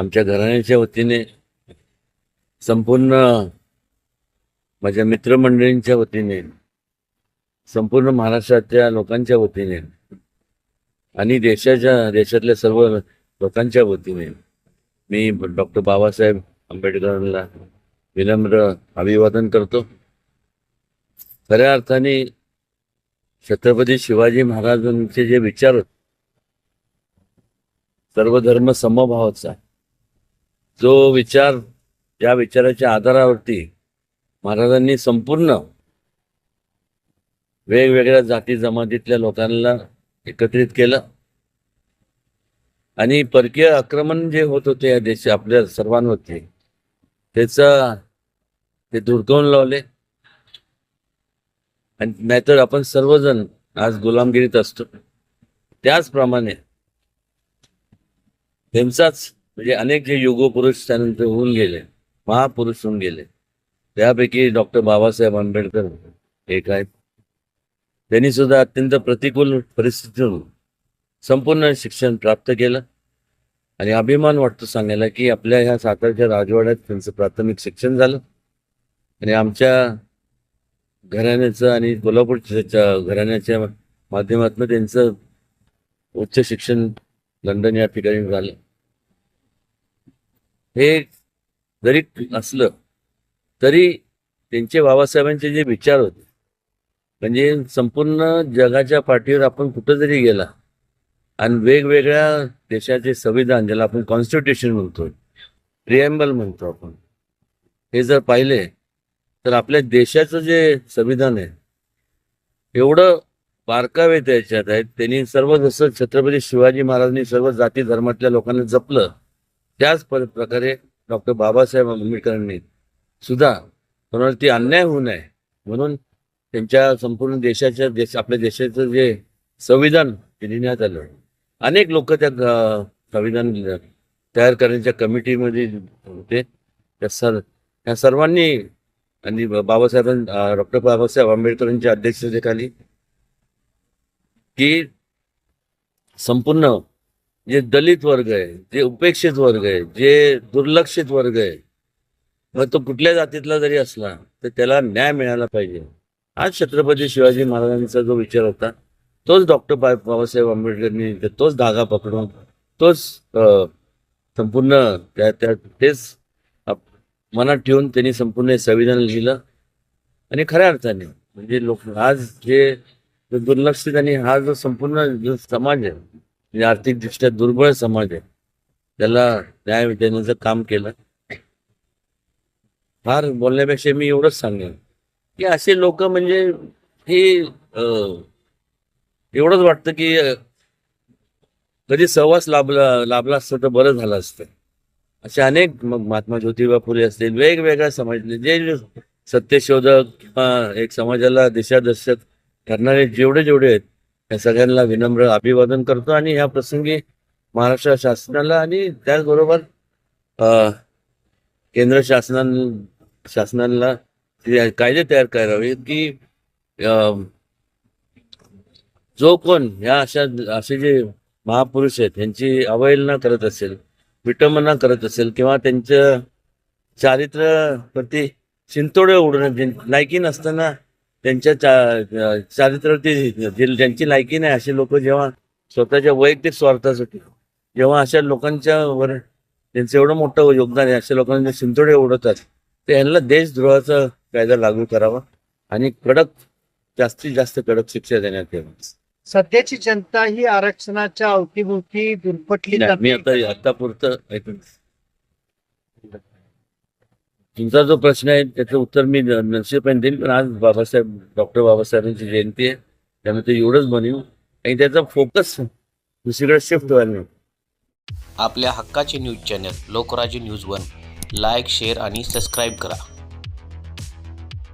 आमच्या घराण्याच्या वतीने संपूर्ण माझ्या मित्रमंडळींच्या वतीने संपूर्ण महाराष्ट्रातल्या लोकांच्या वतीने आणि देशाच्या देशातल्या सर्व लोकांच्या वतीने मी डॉक्टर बाबासाहेब आंबेडकरांना विनम्र अभिवादन करतो. खऱ्या अर्थाने छत्रपती शिवाजी महाराजांचे जे विचार सर्व धर्म समभावाचा जो विचार या विचाराच्या आधारावरती महाराजांनी संपूर्ण वेगवेगळ्या जाती जमातीतल्या लोकांना एकत्रित केलं. आणि परकीय आक्रमण जे होत होते या देश आपल्या सर्वांवरती त्याचा ते धुडकावून लावले. आणि नाहीतर आपण सर्वजण आज गुलामगिरीत असतो. त्याचप्रमाणे त्यांचाच म्हणजे अनेक जे युगपुरुष त्यानंतर होऊन गेले महापुरुष होऊन गेले त्यापैकी डॉक्टर बाबासाहेब आंबेडकर एक आहेत त्यांनी सुद्धा अत्यंत प्रतिकूल परिस्थितीतून संपूर्ण शिक्षण प्राप्त केलं. आणि अभिमान वाटतो सांगायला की आपल्या ह्या सातारच्या राजवाड्यात त्यांचं प्राथमिक शिक्षण झालं. आणि आमच्या घराण्याचं आणि कोल्हापूरच्या घराण्याच्या माध्यमातून त्यांचं उच्च शिक्षण लंडन या ठिकाणी झालं. हे जरी असलं तरी त्यांचे बाबासाहेबांचे जे विचार होते म्हणजे संपूर्ण जगाच्या पाठीवर आपण कुठं जरी गेला आणि वेगवेगळ्या देशाचे संविधान ज्याला आपण कॉन्स्टिट्यूशन म्हणतो प्रिएम्बल म्हणतो आपण हे जर पाहिले तर आपल्या देशाचं जे संविधान आहे एवढं बारकावे त्याच्यात आहेत त्यांनी सर्व जसं छत्रपती शिवाजी महाराजांनी सर्व जाती धर्मातल्या लोकांना जपलं त्याच प्रकारे डॉक्टर बाबासाहेब आंबेडकरांनी सुद्धा कोणावरती अन्याय होऊ नये म्हणून त्यांच्या संपूर्ण देशाच्या देश आपल्या देशाचं जे संविधान ते लिहिण्यात आलं. अनेक लोक त्या संविधान तयार करण्याच्या कमिटीमध्ये होते. त्या सर त्या सर्वांनी आणि बाबासाहेबां डॉक्टर बाबासाहेब आंबेडकरांच्या अध्यक्षतेखाली की संपूर्ण जे दलित वर्ग आहे जे उपेक्षित वर्ग आहे जे दुर्लक्षित वर्ग आहे मग तो कुठल्या जातीतला जरी असला तर त्याला न्याय मिळाला पाहिजे. आज छत्रपती शिवाजी महाराजांचा जो विचार होता तोच डॉक्टर बाबासाहेब आंबेडकरनी तोच धागा पकडून तोच संपूर्ण त्या त्या तेच मनात ठेवून त्यांनी संपूर्ण संविधान लिहिलं. आणि खऱ्या अर्थाने म्हणजे लोक आज जे दुर्लक्षित आणि हा जो संपूर्ण जो समाज आहे म्हणजे आर्थिकदृष्ट्या दुर्बळ समाज आहे. त्याला न्याय देण्याचं काम केलं. फार बोलण्यापेक्षा मी एवढंच सांगेन. की असे लोक म्हणजे हे एवढंच वाटतं की कधी सहवास लाभला लाभला असतं तर बरं झालं असतं. असे अनेक मग महात्मा ज्योतिबा फुले असतील वेगवेगळ्या समाजातले जे जे सत्यशोधक किंवा एक समाजाला दिशादर्शक करणारे जेवढे जेवढे आहेत या सगळ्यांना विनम्र अभिवादन करतो आणि ह्या प्रसंगी महाराष्ट्र शासनाला आणि त्याचबरोबर अं, केंद्र शासनान शासनाला कायदे तयार करावे की अं, जो कोण ह्या अशा असे जे महापुरुष आहेत यांची अवहेलना करत असेल विटंबना करत असेल किंवा त्यांचं चारित्र्य प्रति शिंतोडे उडणं नायकी नसताना त्यांच्या चा चारित्र्यावरती जे- ज्यांची लायकी नाही असे लोक जेव्हा स्वतःच्या वैयक्तिक स्वार्थासाठी जेव्हा अशा लोकांच्या वर त्यांचं एवढं मोठं योगदान आहे अशा लोकांना जे शिंतोडे उडवतात तर यांना देशद्रोहाचा कायदा लागू करावा आणि कडक जास्तीत जास्त कडक शिक्षा देण्यात यावी सध्याची जनता ही आरक्षणाच्या अवतीभोवती दुर्पटली मी. आता आता पुरतं ऐकून तुमचा जो प्रश्न आहे त्याचं उत्तर मी निश्चितपणे देईन. पण आज बाबासाहेब डॉक्टर बाबासाहेबांची जयंती आहे. त्यामुळे ते एवढंच बनवू आणि त्याचा फोकस दुसरीकडे शिफ्ट व्हायला आपल्या हक्काचे news channel Lokrajya news one. Like share आणि सबस्क्राईब करा.